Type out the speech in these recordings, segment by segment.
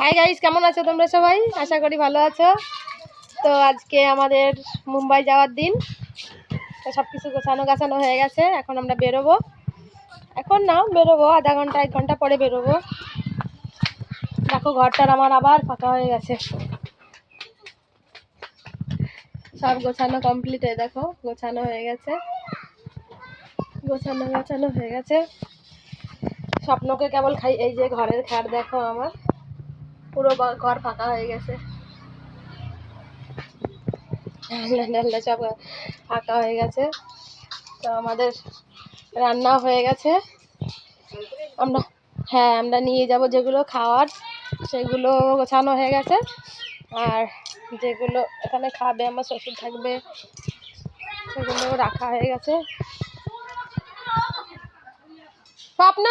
Hi guys কেমন আছো তোমরা সবাই? আশা করি ভালো আছো। তো আজকে আমাদের মুম্বাই যাওয়ার দিন। তো সব কিছু গোছানো গাছানো হয়ে গেছে, এখন আমরা বেরোবো। এখন না, বেরোবো, আধা ঘণ্টা, এক ঘণ্টা পরে বেরোবো। দেখো, ঘরটার আমার আবার ফাঁকা হয়ে গেছে। সব গোছানো কমপ্লিট হয়ে, দেখো, গোছানো হয়ে গেছে। গোছানো গোছানো হয়ে গেছে। স্বপ্নকে কেবল খাই, এই যে ঘরের খাট, দেখো আমার। পুরো ঘর ফাঁকা হয়ে গেছে। সব ফাঁকা হয়ে গেছে। তো আমাদের রান্না হয়ে গেছে। আমরা হ্যাঁ আমরা নিয়ে যাব যেগুলো খাওয়ার, সেগুলো গোছানো হয়ে গেছে। আর যেগুলো এখানে খাবে, আমার শ্বশুর থাকবে, সেগুলো রাখা হয়ে গেছে। স্বপ্ন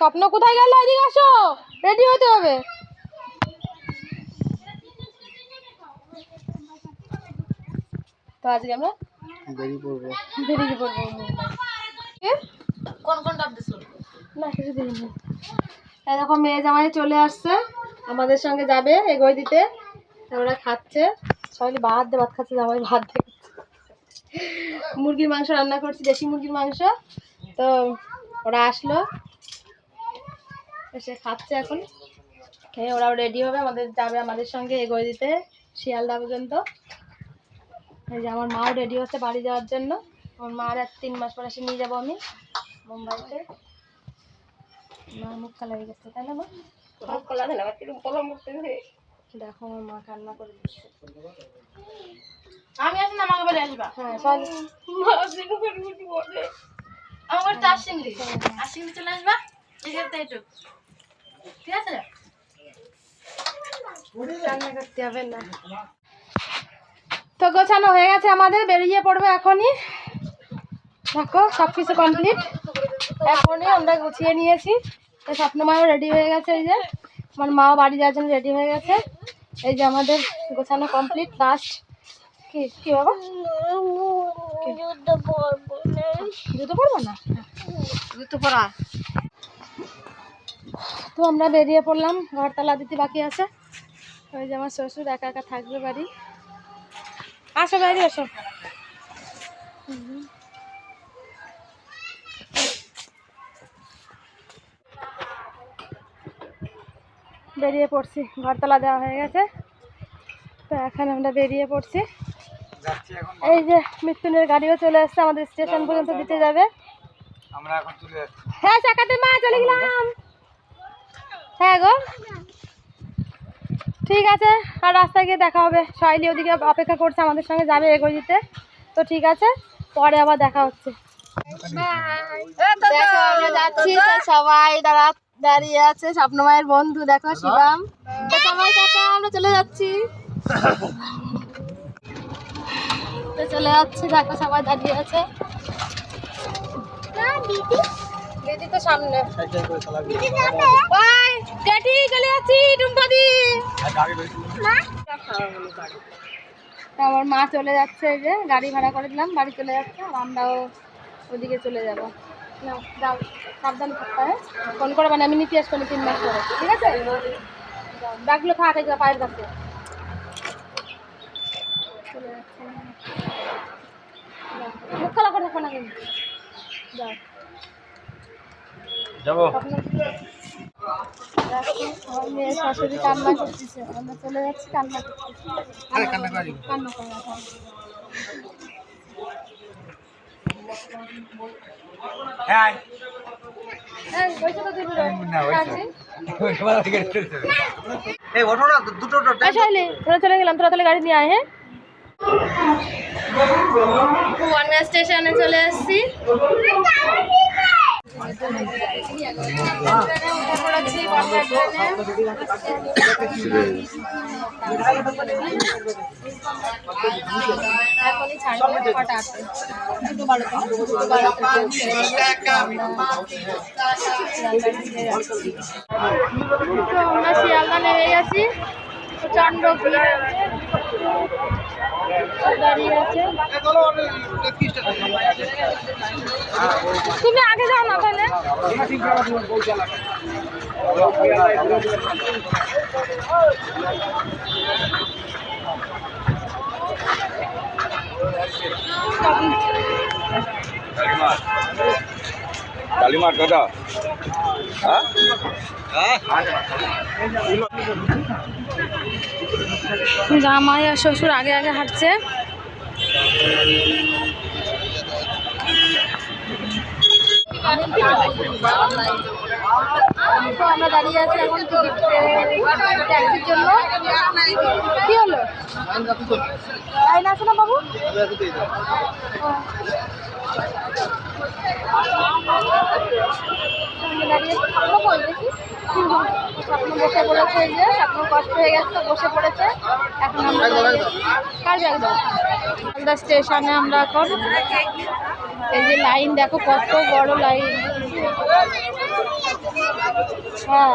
স্বপ্ন কোথায় গেল? এদিকে আসো। রেডি হতে হবে। তো আজকে আমরা বেরিয়ে পড়ব বেরিয়ে পড়ব কোন কোন ডাব দিছো? না কিছু দিইনি। এই মেয়ে জামাই চলে আসছে। আমাদের সঙ্গে যাবে এগোয় দিতে। তা ওরা খাচ্ছে। সবাই ভাত দিয়ে ভাত খাচ্ছে জামাই ভাত দিয়ে খাচ্ছে। মুরগির মাংস রান্না করছি দেশি মুরগির মাংস। তো ওরা আসলো। এসে খাচ্ছে এখন। খেয়ে ওরাও রেডি হবে আমাদের যাবে আমাদের সঙ্গে এগোয় দিতে শিয়ালদা পর্যন্ত। এই যে আমার মাও রেডি হচ্ছে বাড়ি যাওয়ার জন্য। আমার মার আর তিন মাস পরে এসে নিয়ে যাব আমি মুম্বাইতে। মা মুখ কালা হয়ে গেছে তাই না মা? দেখো আমার মা কান্না করে দিচ্ছে। আমি আসি না আমাকে বাড়ি আসবা? হ্যাঁ আমার বাড়িতে আসিংড়ি আসিংড়ি চলে আসবা? এখানে ঠিক আছে? কান্না করতে হবে না তো গোছানো হয়ে গেছে আমাদের বেরিয়ে পড়বে এখনই। দেখো সব কিছু কমপ্লিট এখনই আমরা গুছিয়ে নিয়েছি। তো স্বপ্ন মাও রেডি হয়ে গেছে এই যে। আমার মাও বাড়ি যাওয়ার জন্য রেডি হয়ে গেছে। এই যে আমাদের গোছানো কমপ্লিট লাস্ট কি কি বাবা? জুতো পরবো না? জুতো পরা তো আমরা বেরিয়ে পড়লাম ঘরতলা দিতে বাকি আছে। ওই যে আমার শ্বশুর একা একা থাকবে বাড়ি। আসো বাইরে আসো। বেরিয়ে পড়ছি ঘরতলা দেওয়া হয়ে গেছে। তো এখন আমরা বেরিয়ে পড়ছি। এই যে মৃত্যুনের গাড়িও চলে আসছে আমাদের স্টেশন পর্যন্ত দিতে যাবে। আমরা এখন চলে যাচ্ছি। হ্যাঁ চাকাতে মা চলে গেলাম। হ্যাঁ গো। ঠিক আছে আর রাস্তায় গিয়ে দেখা হবে। শৈলী ওদিকে অপেক্ষা করছে আমাদের সঙ্গে যাবে এগোয় দিতে তো ঠিক আছে পরে আবার দেখা হচ্ছে। দেখো আমরা যাচ্ছি সবাই দাঁড়া দাঁড়িয়ে আছে স্বপ্নময়ের বন্ধু দেখো শিবাম। তো সবাই টাটা আমরা চলে যাচ্ছি। তো চলে যাচ্ছি দেখো সবাই দাঁড়িয়ে আছে। দিদি। তো সামনে। জেঠি চলে যাচ্ছি টুম্পাদি আমার মা চলে যাচ্ছে এই যে গাড়ি ভাড়া করে দিলাম বাড়ি চলে যাচ্ছে আর আমরাও ওদিকে চলে যাব। যাও সাবধান থাকতে হয় ফোন করে মানে আমি নিতে আসব তিন মাস পরে ঠিক আছে? ব্যাগগুলো থাক এই পায়ের কাছে। মুখ করে থাকো না কিন্তু। যাও। যাব। মেয়ে শাশুড়ি কান্না করতেছে। আমরা চলে যাচ্ছি কান্না করতেছি। কান্না করি কান্না করে রাখো। হ্যাঁ। চলে গেলাম তোরা তাহলে গাড়ি নিয়ে আয় হ্যাঁ? স্টেশনে চলে এসেছি আমরা শিয়ালদা নেমে গেছি। প্রচণ্ড ভিড়। তুমি আগে যাও না তাহলে কালিমার দাদা। হ্যাঁ। জামাই আর শ্বশুর আগে আগে হাঁটছে। আমরা দাঁড়িয়ে আছি এখন ট্যাক্সির জন্য। কি হলো? আছে না বাবু? দাঁড়িয়ে স্বপ্ন বসে পড়েছে যে স্বপ্ন কষ্ট হয়ে গেছে বসে পড়েছে। এখন আমরা মালদা স্টেশনে আমরা এখন এই যে লাইন দেখো কত বড় লাইন। হ্যাঁ।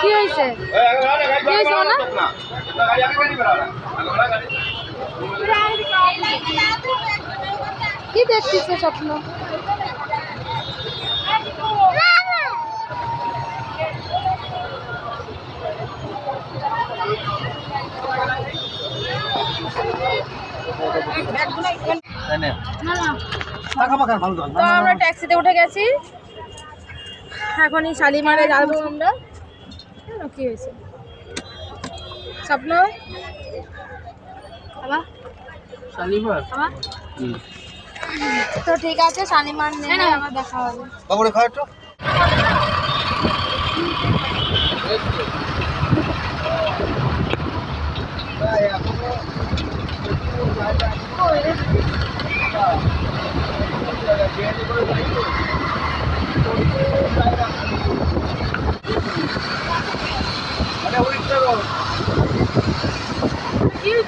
কি হয়েছে? কি হয়েছে মানে? কি দেখছিস স্বপ্ন? তো আমরা ট্যাক্সিতে উঠে গেছি। এখনই শালিমারে যাব। আমরা। কেন, কি হয়েছে? স্বপ্ন? বাবা? বাবা? তো ঠিক আছে শালিমার নেমে আমার দেখা হবে। বাবুরে খাও একটু।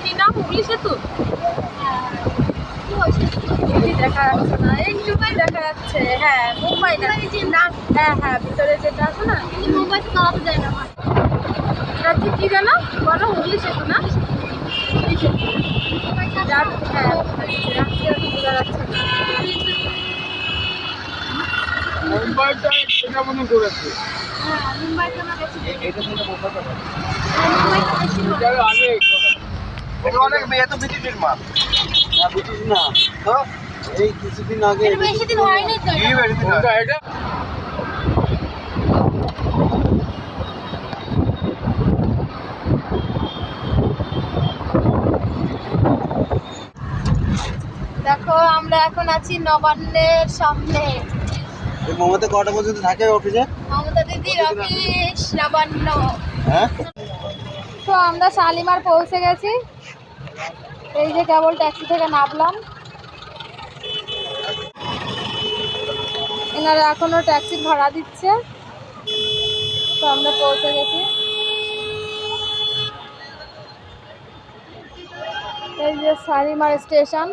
কি নাম হুগলি সেতু? দেখা যাচ্ছে না একটুখানি দেখা যাচ্ছে হ্যাঁ মুম্বাই না হ্যাঁ হ্যাঁ ভিতরে যেটা আছে না? মুম্বাই তো পাওয়া যায় না। এটা কি বলো হুগলি সেতু না? হুগলি সেতু। হ্যাঁ রাত্রে অত বোঝা যাচ্ছে না। মুম্বাইটা সেটা মনে করেছে। হ্যাঁ অনেক মাল। না তো এই কিছুদিন আগে এটা? দেখো আমরা এখন আছি নবান্নের সামনে। এই মমতা কটা পর্যন্ত থাকে অফিসে মমতা দিদির অফিস নবান্ন হ্যাঁ? তো আমরা শালিমার পৌঁছে গেছি। এই যে কেবল ট্যাক্সি থেকে নামলাম। এনারা এখনও ট্যাক্সি ভাড়া দিচ্ছে। তো আমরা পৌঁছে গেছি। এই যে শালিমার স্টেশন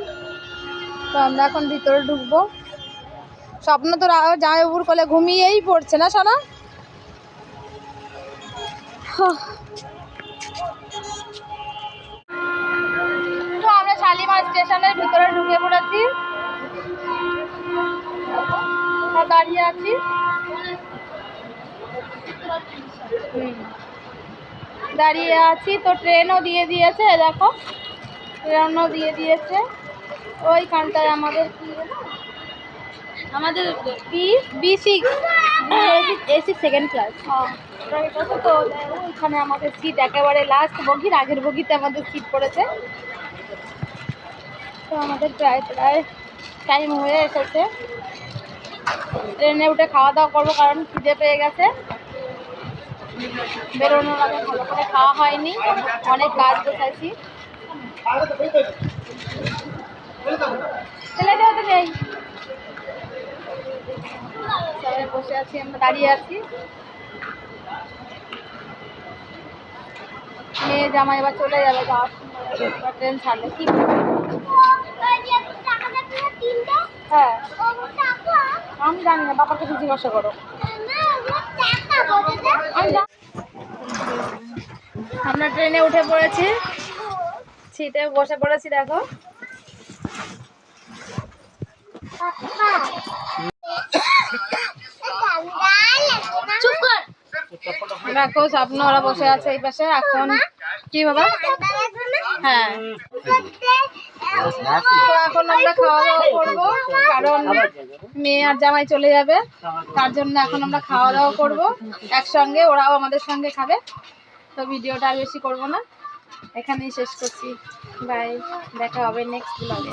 তো আমরা এখন ভিতরে ঢুকবো। স্বপ্ন তো জামাইবাবুর কোলে ঘুমিয়েই পড়ছে না, সোনা। তো আমরা শালিমার স্টেশনের ভিতরে ঢুকে পড়েছি। দাঁড়িয়ে আছি। দাঁড়িয়ে আছি, তো ট্রেনও দিয়ে দিয়েছে, দেখো। ট্রেনও দিয়ে দিয়েছে। ওইখানটায় আমাদের কি আমাদের B B six AC second class তো ওইখানে আমাদের সিট একেবারে লাস্ট বগির আগের বগিতে আমাদের সিট পড়েছে। তো আমাদের প্রায় প্রায় টাইম হয়ে এসেছে। ট্রেনে উঠে খাওয়া দাওয়া করব কারণ খিদে পেয়ে গেছে। বেরোনোর আগে ভালো করে খাওয়া হয়নি। অনেক কাজ বসাইছি। ছেলে দেওয়া তো নেই। বসে আছি, আমরা দাঁড়িয়ে আছি। মেয়ে জামা এবার চলে যাবে যাওয়ার ট্রেন ছাড়লে কি হ্যাঁ। আমি জানি না, বাবাকে কিছু জিজ্ঞাসা করো। আমি আমরা ট্রেনে উঠে পড়েছি। সিটে বসে পড়েছি, দেখো চুপ কর দেখো স্বপ্ন ওরা বসে আছে এই পাশে, এখন কি বাবা? হ্যাঁ। তো এখন আমরা খাওয়া দাওয়া করব, কারণ মেয়ে আর জামাই চলে যাবে, তার জন্য এখন আমরা খাওয়া দাওয়া করব একসঙ্গে, ওরাও আমাদের সঙ্গে খাবে। তো ভিডিওটা আর বেশি করব না। এখানেই শেষ করছি। বাই, দেখা হবে নেক্সট ব্লগে